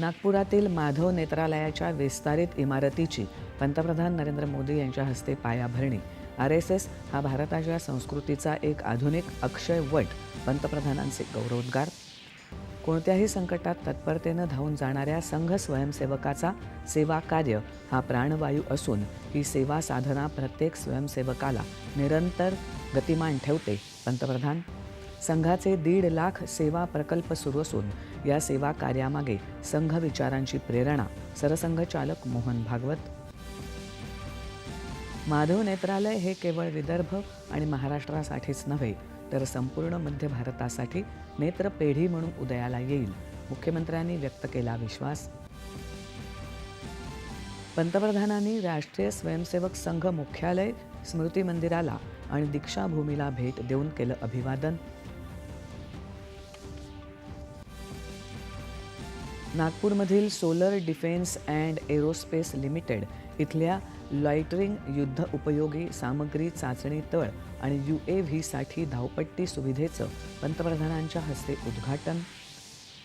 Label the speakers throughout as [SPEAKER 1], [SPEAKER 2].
[SPEAKER 1] नागपुरातील माधव नेत्रालयाच्या विस्तारित इमारतीची पंतप्रधान नरेंद्र मोदी यांच्या हस्ते पायाभरणी. आर एस एस हा भारताच्या संस्कृतीचा एक आधुनिक अक्षय वट पंतप्रधानांचे गौरवोद्गार. कोणत्याही संकटात तत्परतेनं धावून जाणाऱ्या संघ स्वयंसेवकाचा सेवा कार्य हा प्राणवायू असून ही सेवा साधना प्रत्येक स्वयंसेवकाला निरंतर गतिमान ठेवते पंतप्रधान. संघाचे दीड लाख सेवा प्रकल्प सुरू असून या सेवा कार्यामागे संघ विचारांची प्रेरणा सरसंघचालक मोहन भागवत. माधव नेत्रालय हे केवळ विदर्भ आणि महाराष्ट्रासाठीच नव्हे तर संपूर्ण मध्य भारतासाठी नेत्रपेढी म्हणून उदयाला येईल मुख्यमंत्र्यांनी व्यक्त केला विश्वास. पंतप्रधानांनी राष्ट्रीय स्वयंसेवक संघ मुख्यालय स्मृती मंदिराला आणि दीक्षाभूमीला भेट देऊन केलं अभिवादन. नागपूरमधील solar defence and aerospace limited इथल्या लॉयटरिंग युद्ध उपयोगी सामग्री चाचणी तळ आणि यू ए व्हीसाठी धावपट्टी सुविधेचं पंतप्रधानांच्या हस्ते उद्घाटन.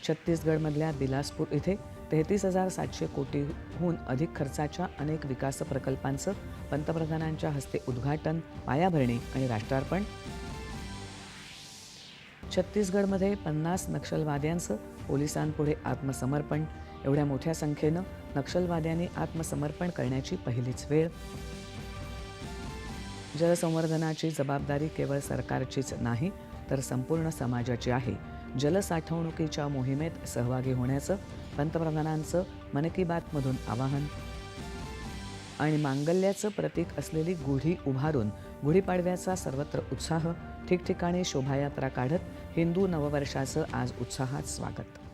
[SPEAKER 1] छत्तीसगडमधल्या बिलासपूर इथे तेहतीस हजार सातशे कोटीहून अधिक खर्चाच्या अनेक विकास प्रकल्पांचं पंतप्रधानांच्या हस्ते उद्घाटन पायाभरणी आणि राष्ट्रार्पण. छत्तीसगडमध्ये पन्नास नक्षलवाद्यांचं पोलिसांपुढे आत्मसमर्पण. एवढ्या मोठ्या संख्येनं नक्षलवाद्यांनी आत्मसमर्पण करण्याची पहिलीच वेळ. जलसंवर्धनाची जबाबदारी केवळ सरकारचीच नाही तर संपूर्ण समाजाची आहे. जलसाठवणुकीच्या मोहिमेत सहभागी होण्याचं पंतप्रधानांचं मन की बातमधून आवाहन. आणि मांगल्याचं प्रतीक असलेली गुढी उभारून गुढीपाडव्याचा सर्वत्र उत्साह ठिकठिकाणी शोभायात्रा काढत हिंदू नववर्षाचं आज उत्साहात स्वागत.